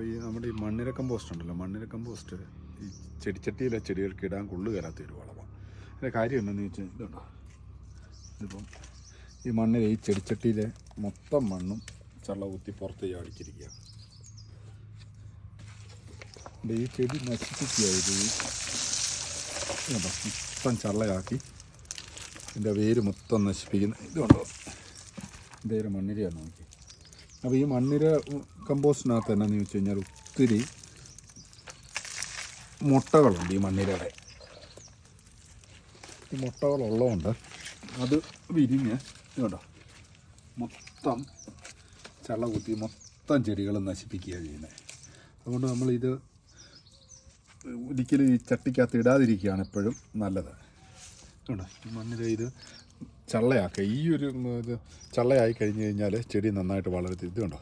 അപ്പോൾ ഈ നമ്മുടെ ഈ മണ്ണിര കമ്പോസ്റ്റ് ഉണ്ടല്ലോ മണ്ണിര കമ്പോസ്റ്റ് ഈ ചെടിച്ചട്ടിയിലെ ചെടികൾക്ക് ഇടാൻ കൊള്ളു കയറാത്ത ഒരു വളമാണ് അതിന്റെ കാര്യം എന്താണെന്ന് വെച്ചാൽ ഇതുണ്ടോ? ഇതിപ്പം ഈ മണ്ണിര ഈ ചെടിച്ചട്ടിയിലെ മൊത്തം മണ്ണും ചള്ള കുത്തി പുറത്ത് ചാടിച്ചിരിക്കുകയാണ്. അപ്പം ഈ ചെടി നശിപ്പിക്കുക ഇത്. ഈ ഇതുണ്ടോ? മൊത്തം ചള്ളയാക്കി ഇതിന്റെ വേര് മൊത്തം നശിപ്പിക്കുന്ന ഇതുണ്ടോ? ഇതേ മണ്ണിരയാണ് നോക്കി അപ്പോൾ ഈ മണ്ണിര കമ്പോസ്റ്റിനകത്ത് എന്നാന്ന് ചോദിച്ചു കഴിഞ്ഞാൽ ഒത്തിരി മുട്ടകളുണ്ട് ഈ മണ്ണിരയുടെ ഈ മുട്ടകളുള്ളതുകൊണ്ട് അത് വിരിഞ്ഞ് കേട്ടോ മൊത്തം ചള്ള കുത്തി മൊത്തം ചെടികൾ നശിപ്പിക്കുകയാണ് ചെയ്യുന്നത്. അതുകൊണ്ട് നമ്മളിത് ഒരിക്കലും ഈ ചട്ടിക്കകത്ത് ഇടാതിരിക്കുകയാണ് എപ്പോഴും നല്ലത്. കേട്ടോ ഈ മണ്ണിൽ ഇത് ചള്ളയാക്കുക. ഈ ഒരു ഇത് ചള്ളയായി കഴിഞ്ഞ് കഴിഞ്ഞാൽ ചെടി നന്നായിട്ട് വളരത്തി ഇത് കണ്ടോ?